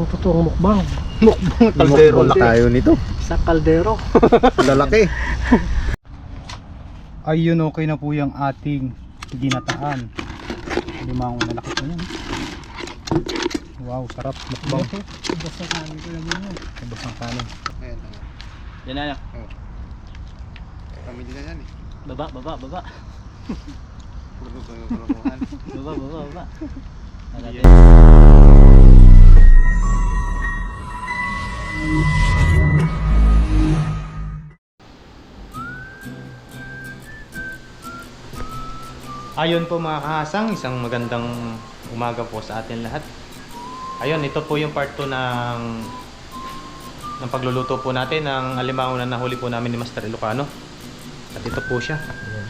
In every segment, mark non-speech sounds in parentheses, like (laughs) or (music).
Ang totoong mukbang. Mukbang kaldero laki. tayo nito. Sa kaldero. (laughs) Lalaki. Ayun, okay na po yung ating ginataan. Limang malaki po yan. Wow, sarap. Mukbang. Basta kanin ko lang yun. Ubos ng kanin. Ayan. Yan na. Kami din na yan eh. Baba, baba, baba. Ko yung kalokohan. Baba, baba, baba. Nalagay. (laughs) Ayun po mga kahasang, isang magandang umaga po sa atin lahat. Ayun, ito po yung part 2 ng ng pagluluto po natin ng alimango na nahuli po namin ni Master Ilocano. At ito po siya. Ayan.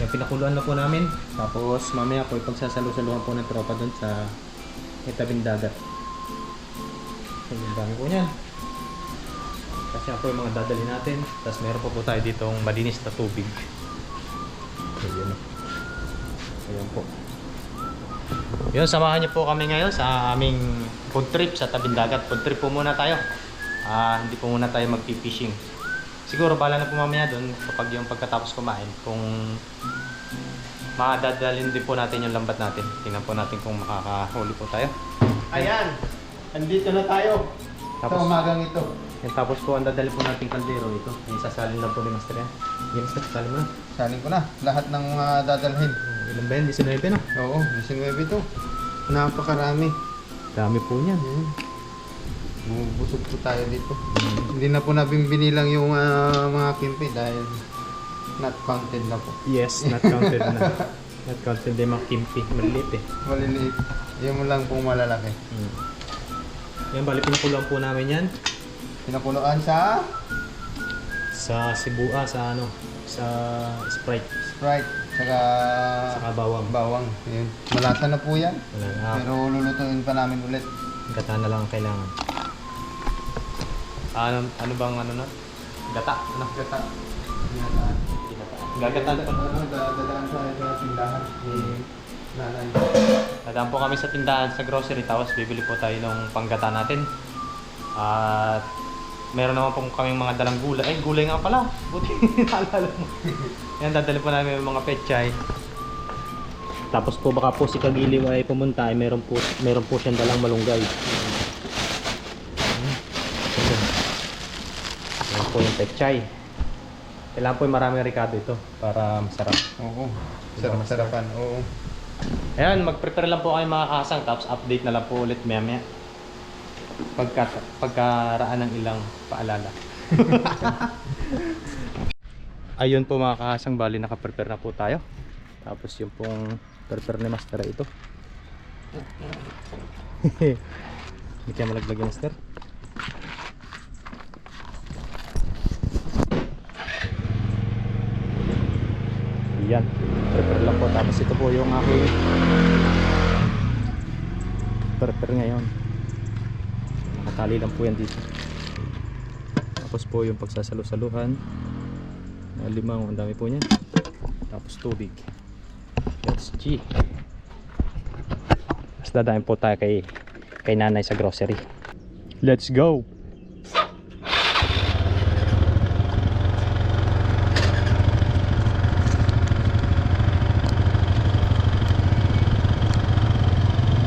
Yung pinakuluan na po namin. Tapos mamaya po ipagsasalusaluhan po ng tropa doon sa itabing dagat. Ayun, ang dami po niyan. Kasi yan yung mga dadali natin. Tapos meron po po tayo ditong malinis na tubig. Ayun. Ayun po. Yun, samahan niyo po kami ngayon sa aming food trip sa tabing dagat. Food trip po muna tayo. Ah, hindi po muna tayo magpi-fishing. Siguro bala na po mamaya doon kapag yung pagkatapos kumain kung makadadalhin din po natin yung lambat natin. Tingnan po natin kung makakahuli po tayo. Ayan. Andito na tayo. Tapos- Sa umagang ito. Yan, tapos po ang dadali po nating kaldero ito. Yung sasalin lang po ni Master yan. Yan, Master, sasalin mo na. Saling ko na. Lahat ng mga dadalhin. Ilan ba yan? 19 na. Oo, 19 ito. Napakarami. Dami po niyan. Ayan. Bubusog po tayo dito. Hindi na po namin binilang yung ah, mga kimpi dahil not counted na po. Yes, not counted na. not counted din mga kimpi. Maliliit eh. Maliliit. Yung lang pong malalaki. Hmm. Yan, bali pinakuluan po namin yan. Pinakuluan sa Sa Cebu, ah, sa ano, sa Sprite. Sprite. Saka Sa bawang. bawang. Ayan. Malasa na po yan. Wala na. Pero lulutuin pa namin ulit. Gata na lang ang kailangan. Ano, ano bang ano na? Gata. Ano? Gata. Ginataan. Gagataan pa. Ano, dadaan sa tindahan. Ni nanay. Po kami sa tindahan sa grocery tapos bibili po tayo ng panggata natin. At meron naman po kaming mga dalang gulay. Ay, gulay nga pala. Buti (laughs) naalala mo. Yan, dadali po namin yung mga pechay. Tapos po baka po si Kagiliw ay pumunta ay meron po, meron po siyang dalang malunggay. Ayan. Ayan po yung pechay. Kailangan po yung maraming ricado ito para masarap. Oo. Sarap-sarapan. Oo. Ayan, mag-prepare lang po kayo mga kasang tapos update na lang po ulit maya maya. Pagka, pagkaraan ng ilang paalala. (laughs) Ayun po mga kasang bali naka-prepare na po tayo. Tapos yung pong prepare ni Master ito. (laughs) Hindi kaya malaglag yung Master. Yan, prepare lang po. Tapos ito po yung aking prepare ngayon. Nakatali lang po yan dito. Tapos po yung pagsasalo-saluhan. Limang, ang dami po niyan. Tapos tubig. That's G. Mas dadahin po tayo kay, kay nanay sa grocery. Let's go!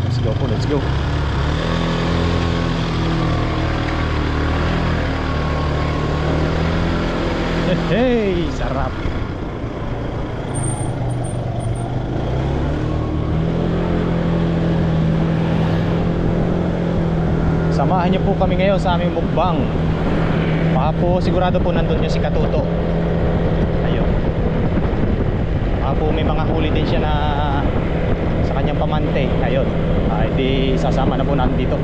Let's go po, let's go. Hey, sarap. Samahan niyo po kami ngayon sa aming mukbang. Baka po sigurado po nandun yung si Katuto. Ayun. Baka po may mga huli din siya na sa kanyang pamante. Ayun. Ah, di sasama na po natin dito.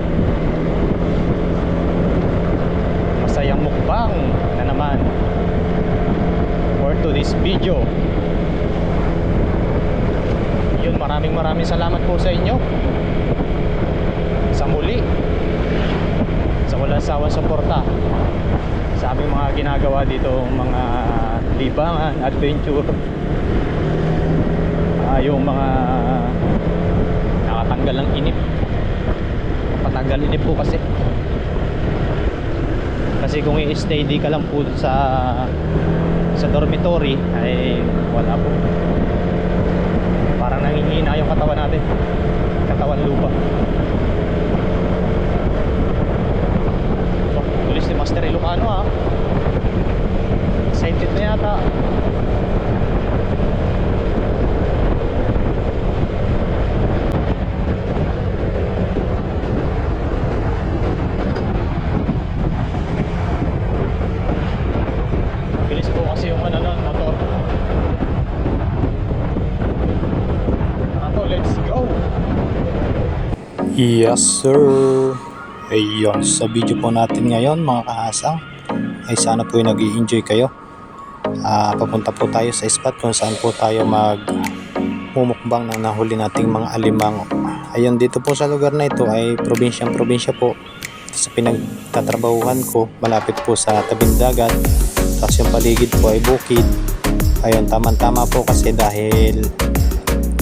Masayang mukbang na naman for today's video. Yun, maraming maraming salamat po sa inyo. Sa muli. Sa walang sawang suporta sa aming mga ginagawa dito mga libangan, adventure Ah, yung mga nakatanggal ng inip kapag tanggal inip po kasi kasi kung i-stay di ka lang po sa sa dormitory ay wala po. Parang nangihina yung katawan natin. Katawan lupa. Oh, tulis ni Master Ilocano ah. Excited na yata bilis po kasi yung ano nun, motor Ako, let's go! Yes sir. Ayun, sa video po natin ngayon mga kahasang ay sana po nag enjoy kayo. Ah, papunta po tayo sa spot kung saan po tayo mag mumukbang ng nahuli nating mga alimango. Ayun, dito po sa lugar na ito ay probinsyang probinsya po. Sa pinagtatrabahuhan ko, malapit po sa tabing dagat. Tapos yung paligid po ay bukid. Ayun, tama-tama po kasi dahil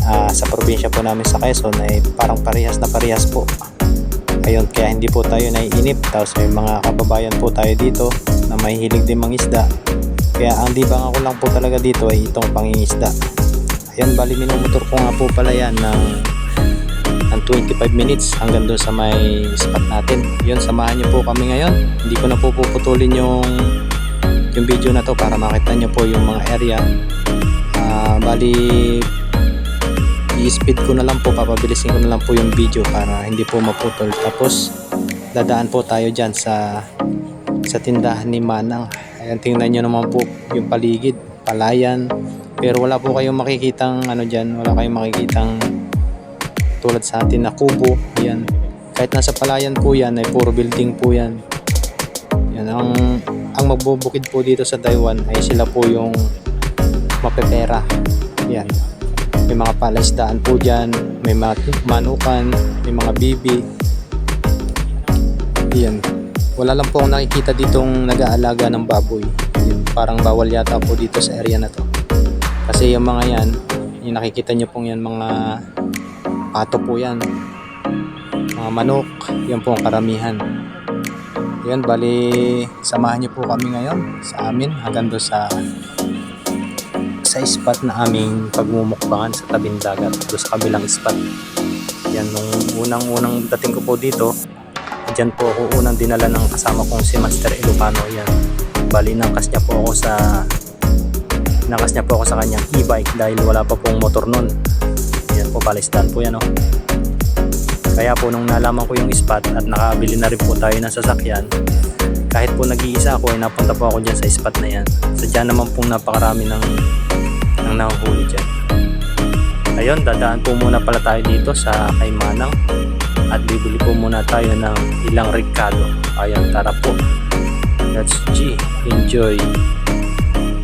ah, sa probinsya po namin sa Quezon ay parang parehas na parehas po. Ayun, kaya hindi po tayo naiinip. Tapos may mga kababayan po tayo dito na may hilig din mangisda. Kaya ang dibang ako lang po talaga dito ay itong pangingisda. Ayun, bali minumotor ko nga po pala yan ng, ng 25 minutes hanggang doon sa may spot natin. Yun, samahan niyo po kami ngayon. Hindi ko na po puputulin yung yung video na to para makita niyo po yung mga area. Ah, bali i-speed ko na lang po, papabilisin ko na lang po yung video para hindi po maputol. Tapos, dadaan po tayo dyan sa sa tindahan ni Manang. Ayan, tingnan nyo naman po yung paligid, palayan. Pero wala po kayong makikitang ano dyan, wala kayong makikitang tulad sa atin na kubo. Yan. Kahit nasa palayan po yan, ay puro building po yan. Yan, ang, ang magbubukid po dito sa Taiwan ay sila po yung mapepera. Yan may mga palaisdaan po dyan, may mga manukan, may mga bibi. Yan. Wala lang po akong nakikita ditong nag-aalaga ng baboy. Yan. Parang bawal yata po dito sa area na to. Kasi yung mga yan, yung nakikita nyo pong yan, mga pato po yan. Mga manok, yan po ang karamihan. Yan, bali, samahan nyo po kami ngayon sa amin hanggang doon sa sa spot na aming pagmumukbangan sa tabing dagat doon sa kabilang spot yan nung unang unang dating ko po dito dyan po ako unang dinala ng kasama kong si Master Ilocano yan. Bali nangkas niya po ako sa nangkas niya po ako sa kanyang e-bike dahil wala pa pong motor nun. Yan po palistan po yan oh. kaya po nung nalaman ko yung spot at nakabili na rin po tayo ng sasakyan kahit po nag-iisa ako ay napunta po ako dyan sa spot na yan. Sadya naman pong napakarami ng ng nahuhuli dyan. Ayun, dadaan po muna pala tayo dito sa kay Manang at bibili po muna tayo ng ilang Ricardo. Ayun, tara po. Let's G. Enjoy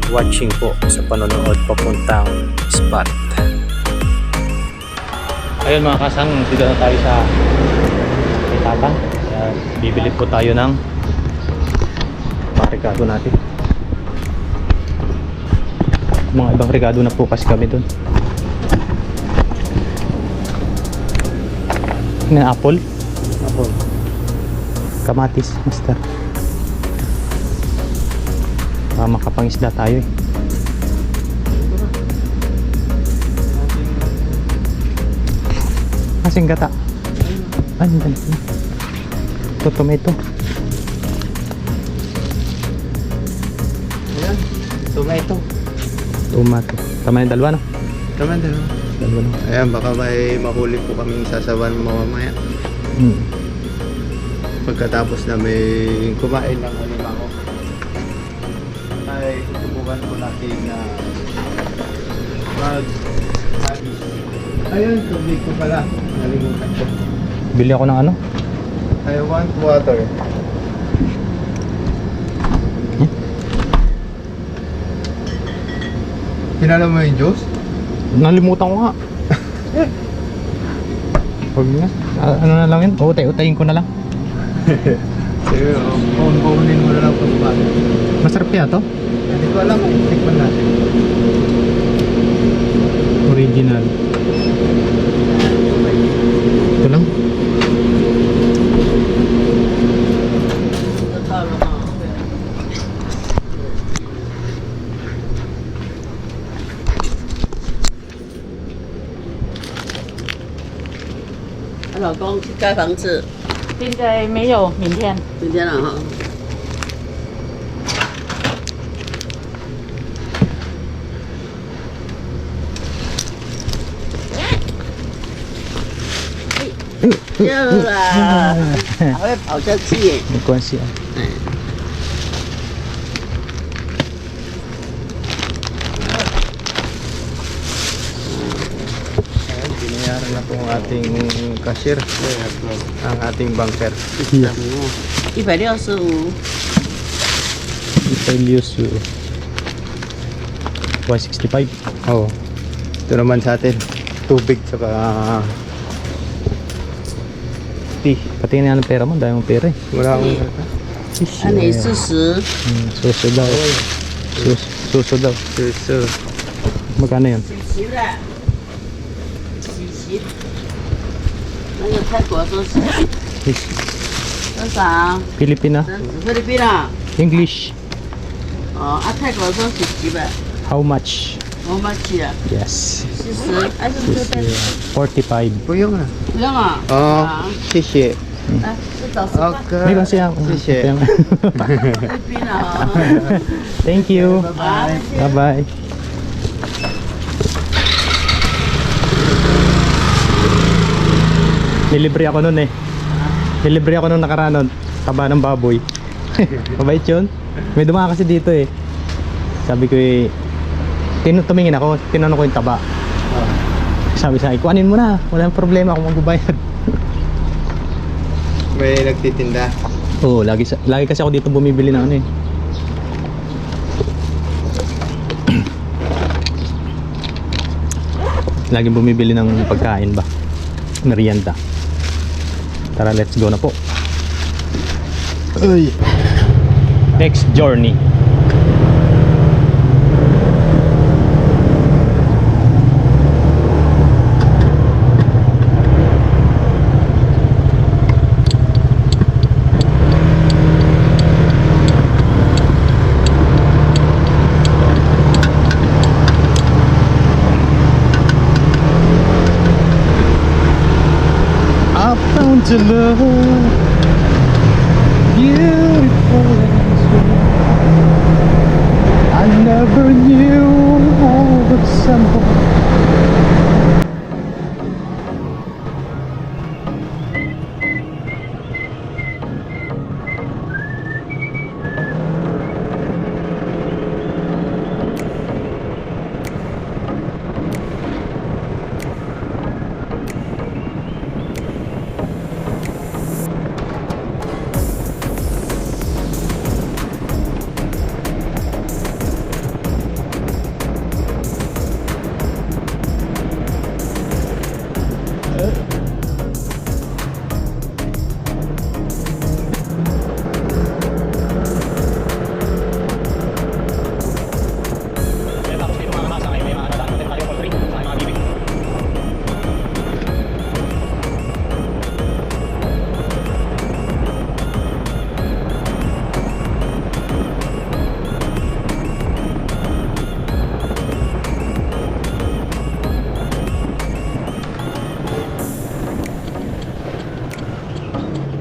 watching po sa panonood papuntang spot. Ayun mga kasang, dito na tayo sa kay Tatang. Bibili po tayo ng parikado natin. Mga ibang regado na po kasi kami doon. Ano yung apple? Apple. Kamatis, master. Ah, makapangisda tayo eh. Kasing gata. Ay, ganda. Ito, tomato. Ayan, tomato. Tomato. Tama yung dalawa, no? Tama din. no? Dalawa no? Ayan, baka may mahuli po kaming sasawan mamaya. Hmm. Pagkatapos na may kumain ng alimango. Ay, susubukan ko natin na mag Ayun, tubig ko pala. Nalimutan ko. Bili ako ng ano? I want water. Pinala mo yung juice? Nalimutan ko nga. Huwag na. Ano na lang yun? Utay-utayin ko na lang. Sige, kukunin mo na lang kung paano. Masarap kaya to? Hindi ko alam kung tikman natin. Original. 盖房子，现在没有，明天。明天了哈。(laughs) 掉了，(laughs) 还会跑下去。没关系啊。nangyari na po ang ating cashier, ang ating banker. Yeah. If I also... If I also... 165. Oo. Oh. Ito naman sa atin. Tubig tsaka... Uh, tea. Patingin na ng pera mo. Dahil mong pera eh. Wala akong... Ano eh, susu? Hmm, susu daw. Susu daw. Susu. Magkano yan? Sira. 洗的，洗洗。那个泰国说洗洗多少？ Pilipina. 菲律宾啊？ English. 哦，啊，泰国说洗洗吧， How much? 我们去啊， Yes. 四十，还是这边？ 45. Puyong na. 不用啊。 Oo. 啊， Shishi. 来，这找十块。 Okay. 没关系啊。 Shishi. 菲律宾啊。 (laughs) Thank you. 好， Bye-bye. Nilibre ako nun eh. Nilibre ako nung nakaraan nun. Taba ng baboy. (laughs) Mabait yun. May dumaan kasi dito eh. Sabi ko eh, tin tumingin ako, tinanong ko yung taba. Sabi sa akin, kuhanin mo na. Walang problema ako magbabayad. May nagtitinda. Oo, lagi, sa- lagi kasi ako dito bumibili ng ano eh. Lagi bumibili ng pagkain ba? Merienda. Tara, let's go na po. Ay. Next journey. to love.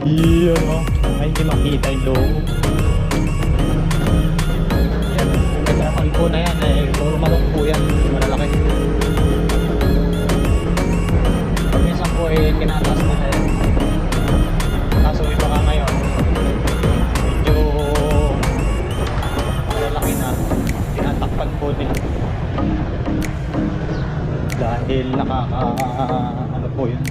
Iyon o. Ay, hindi makita yung loob. Yan. Nagkakang po na yan. Eh, puro manok po yan. Malalaki. Pag minsan po eh, tinataas nila yan. Kaso iba ka ngayon. Medyo malalaki na. Tinatakpan po nila. Dahil nakaka... ano po yun.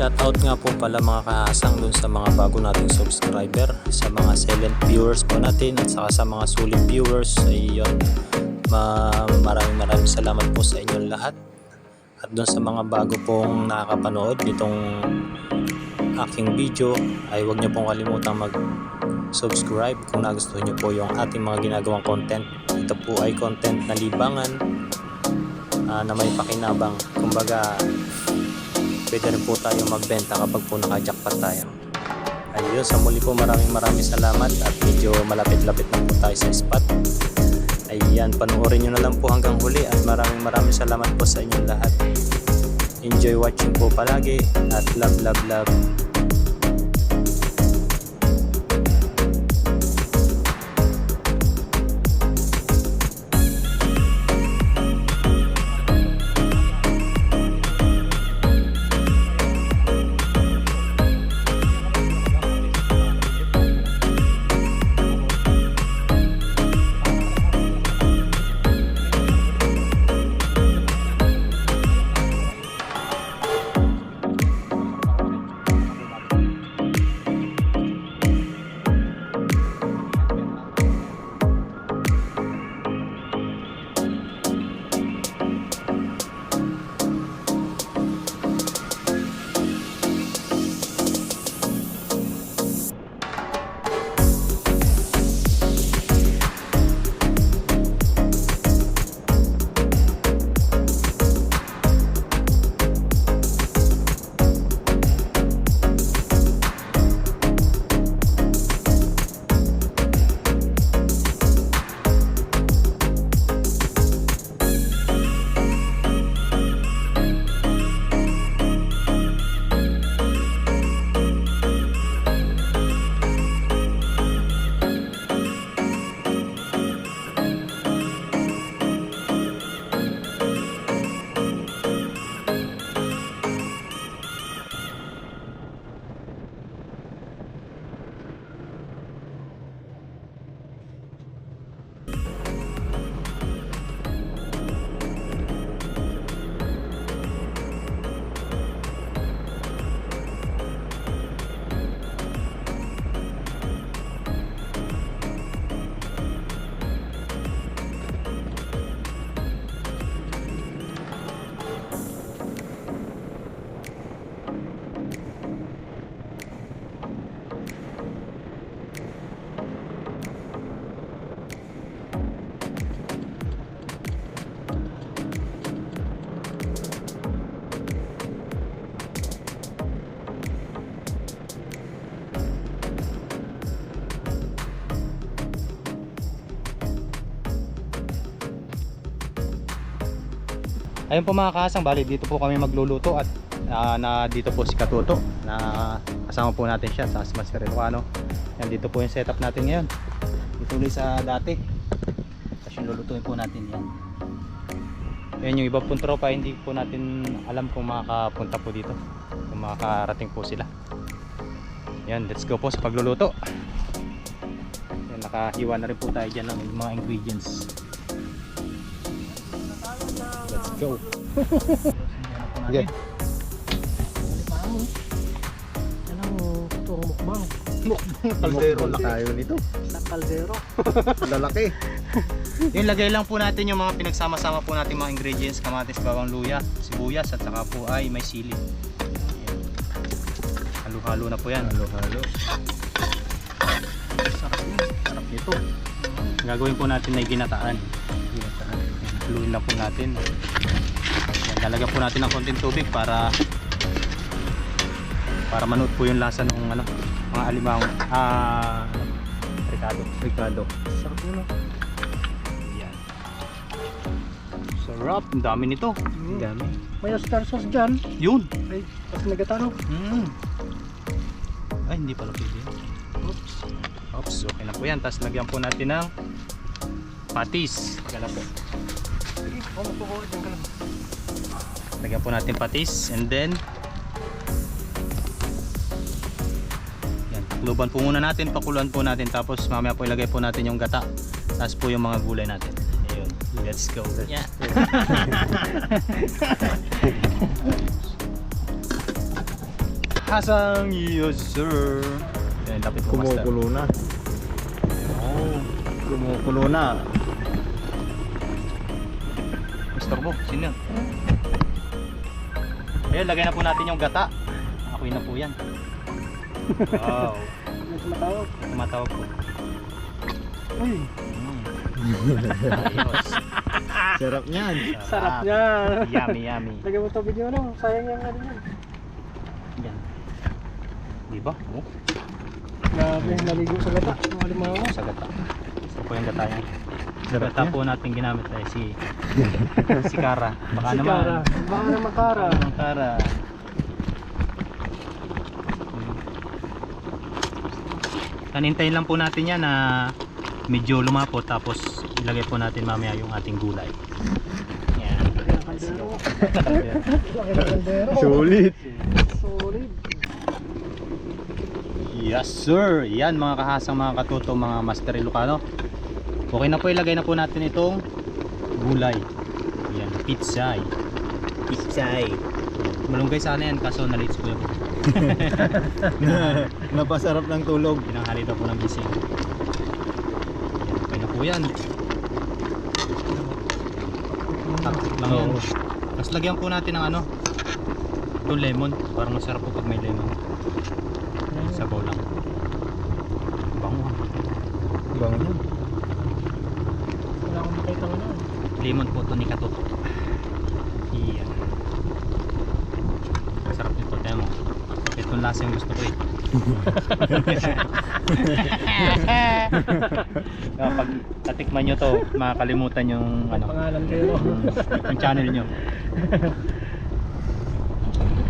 Shoutout nga po pala mga kahasang dun sa mga bago nating subscriber, sa mga silent viewers po natin at saka sa mga sulit viewers. Ayun, ma maraming maraming salamat po sa inyong lahat. At dun sa mga bago pong nakakapanood nitong aking video ay huwag niyo pong kalimutang mag subscribe kung nagustuhan niyo po yung ating mga ginagawang content. Ito po ay content na libangan ah, na may pakinabang. Kumbaga, pwede rin po tayo magbenta kapag po naka-jackpot tayo. Ayun, sa muli po maraming maraming salamat at medyo malapit-lapit na po tayo sa spot. Ayan, panoorin nyo na lang po hanggang huli at maraming maraming salamat po sa inyong lahat. Enjoy watching po palagi at love, love, love. Ayun po mga kasang, bali dito po kami magluluto at ah, na dito po si Katuto na kasama po natin siya sa Master Ilocano. Yan dito po yung setup natin ngayon. Dito ulit sa dati. Tapos yung lulutuin po natin yan. Yan yung iba pong tropa, hindi po natin alam kung makakapunta po dito. Kung makakarating po sila. Yan, let's go po sa pagluluto. Yan, nakahiwa na rin po tayo dyan ng mga ingredients. Go. (laughs) Sige. Kaldero na kayo nito. Kaldero. Lalaki. (laughs) Yung lagay lang po natin yung mga pinagsama-sama po natin mga ingredients, kamatis, bawang luya, sibuyas at saka po ay may sili. Halo-halo na po yan. Halo-halo. Sarap yun. Sarap nito. Gagawin po natin na ginataan. Ginataan. Haluin lang po natin. Lalagyan po natin ng konting tubig para para manood po yung lasa ng ano, mga alimango. Ah, Ricardo. Ricardo. Sarap yun. Yan. Sarap. Ang dami nito. Ang dami. May star sauce dyan. Yun. Ay, tapos nagatano. Mm. Ay, hindi pala pwede. Oops. Oops, okay na po yan. Tapos lagyan po natin ng patis. Gala po. Lagyan po natin patis and then yan, takluban po muna natin, pakuluan po natin tapos mamaya po ilagay po natin yung gata. Tapos po yung mga gulay natin. Ayun, let's go. Yeah. (laughs) Hasang yes sir. Yan, lapit po master. Kumukulo na. oh, kumukulo na Master mo, sino yan? Ayun, lagay na po natin yung gata. Ako'y na po yan. Wow. Tumatawag. Tumatawag po. Uy. Mm. Ayos. Sarap niyan. Sarap yan. Yummy, yummy. Lagyan mo tubig yun, ano? Sayang yung ano yun. Yan. Di ba? Oh, Grabe, naligo sa gata. Mga limango. sa gata. Isa po yung gata yan. Gata po natin ginamit ay si (laughs) si Kara. Baka Si naman. Kara. Baka naman Kara. Ang Kara. Tanintayin lang po natin yan na medyo lumapot tapos ilagay po natin mamaya yung ating gulay. Yan. Sulit. Solid. Yes sir. Yan mga kahasang mga katuto mga Master Ilocano. Okay na po ilagay na po natin itong gulay. Yan, pitsay. Pitsay. Malunggay sana yan kaso nalits ko yung (laughs) Napasarap ng tulog. pinanghali daw po ng gising. Yan, okay na po yan. Taktik lang yan. Tapos lagyan po natin ng ano, itong lemon. Parang masarap po pag may lemon. Sabaw lang. Bango. Bango niya. Makita nga na. Lemon po to ni Katuto. Iyan. Masarap nito, tayo mo. Itong lasa yung gusto ko eh. (laughs) Kapag tatikman nyo to, makakalimutan yung ano, Pangalan kayo. yung channel nyo.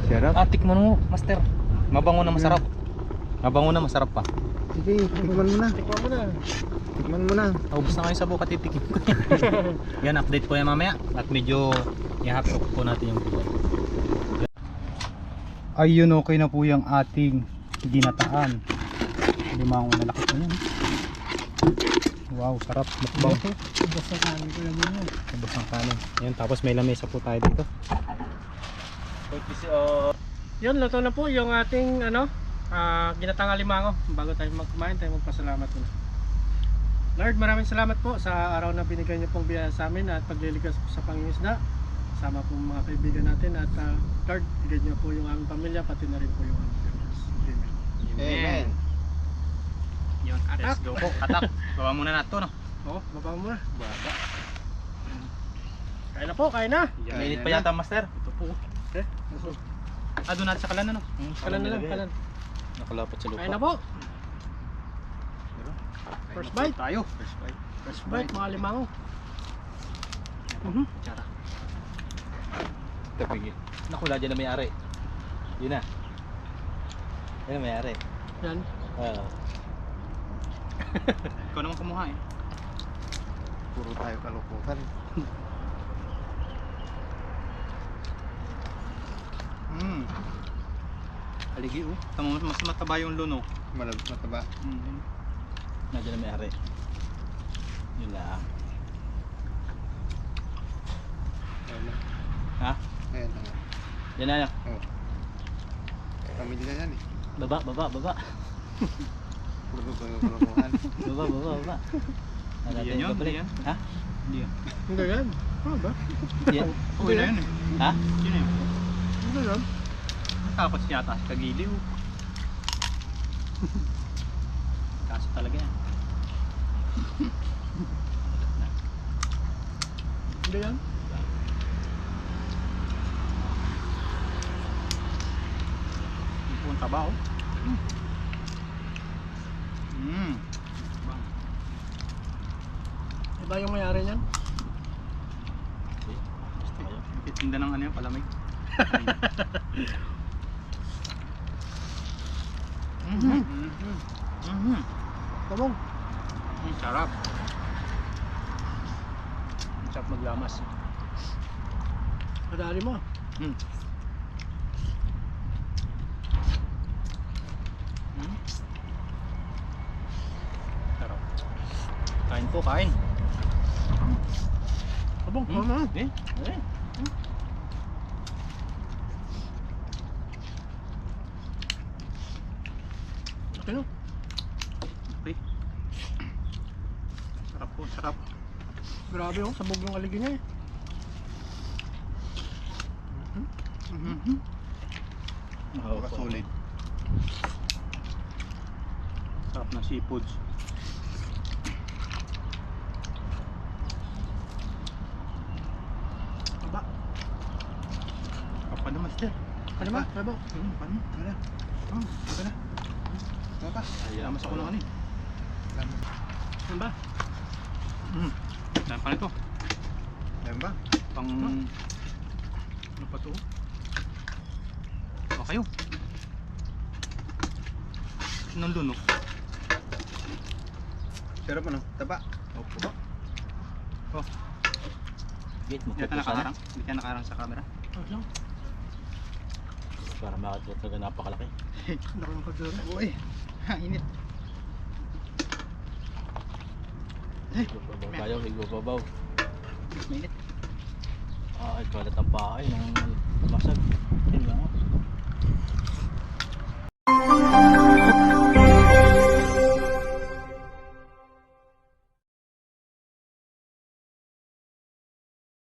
Sarap. Ah, tikman mo, master. Mabango na masarap. Mabango na masarap pa. Sige, tikman mo na. Tikman mo na. Tikman mo na. Naubos na kayo sa buka titikin ko. yan, (laughs) update ko yan mamaya. At medyo i-hotdog po natin yung buwan. Ayun, okay na po yung ating ginataan. Limang na laki po yan. Wow, sarap. Mukbang. Basta kanin ko lang yun. Ubos ang kanin. Ayan, tapos may lamesa po tayo dito. Yun, luto na po yung ating ano, ah, ginatang alimango. Bago tayo magkumain, tayo magpasalamat muna. Lord, maraming salamat po sa araw na binigay niyo pong biyaya sa amin at pagliligas po sa pangingisda. Kasama po mga kaibigan natin at uh, Lord, bigyan niyo po yung aming pamilya pati na rin po yung aming pamilya. Amen. Amen. Yun, let's go po. Atak. Bawa muna nato, no? Oo, baba mo na. Kain na po, kain na. Mainit pa yata, master. Ito po. Eh, Ah, doon natin sa kalan, ano? kalan na lang, kalan. Nakalapot sa lupa. Kain na po. First bite. Tayo. First bite. First bite, mga limango. Mhm. Tsara. Tapigil. Nakula dyan na may-ari. Yun na. Yun na may-ari. Yan. Oo. (laughs) Ikaw naman kumuha eh. Puro tayo kalokohan. (laughs) Mm. Haligi oh. Tama mas, mataba yung luno. Malabot mataba. Mm. Nandiyan na may-ari. Yun lang. Ha? Ayan na. Yan na. Oh. Pamilya yan eh. Baba, baba, baba. Puro tayo kalokohan. Baba, baba, baba. (laughs) Hindi yan yun, hindi yan. Ha? Hindi yan. Hindi yan. Ano ba? Yan. Okay na yun eh. Ha? Yun eh. Hindi yan. Siya yata sa kagiliw. (laughs) Kaso talaga yan. (laughs) Hindi yan. Punta ba oh? Mm. Iba yung mayari niyan. Titinda ng ano yung palamig. (laughs) Mhm. Mhm. Tabong. Ang sarap. Ang sarap maglamas. Madali mo. Mm. Mm. Sarap. Kain po, kain. Tabong. Hmm? Tama. Eh, eh. Ayun. Okay. Sarap po, sarap. Grabe oh, sabog yung aligi niya eh. Mm -hmm. Oh, solid. Sarap na seafoods. Aba. Apa na master? Ano ba? Ano ba? Ano ba? Ano ba? Ano ba? Pa. Ay, lamas ako lang ano eh. Ano ba? Mm. Saan pa nito? Ayan ba? Pang... Ano pa to? O kayo. Nandun no? Sarap ano? Taba. Opo ba? Oh, Wait, hindi ka nakarang? Hindi ka sa camera? Ano lang? Para makatuwa talaga napakalaki. (laughs) Laki ng pagdura. Uy. Init. Eh, ibabaw tayo, ibabaw. Mainit. Ah, ikalat ang paay ng masag. Yan lang.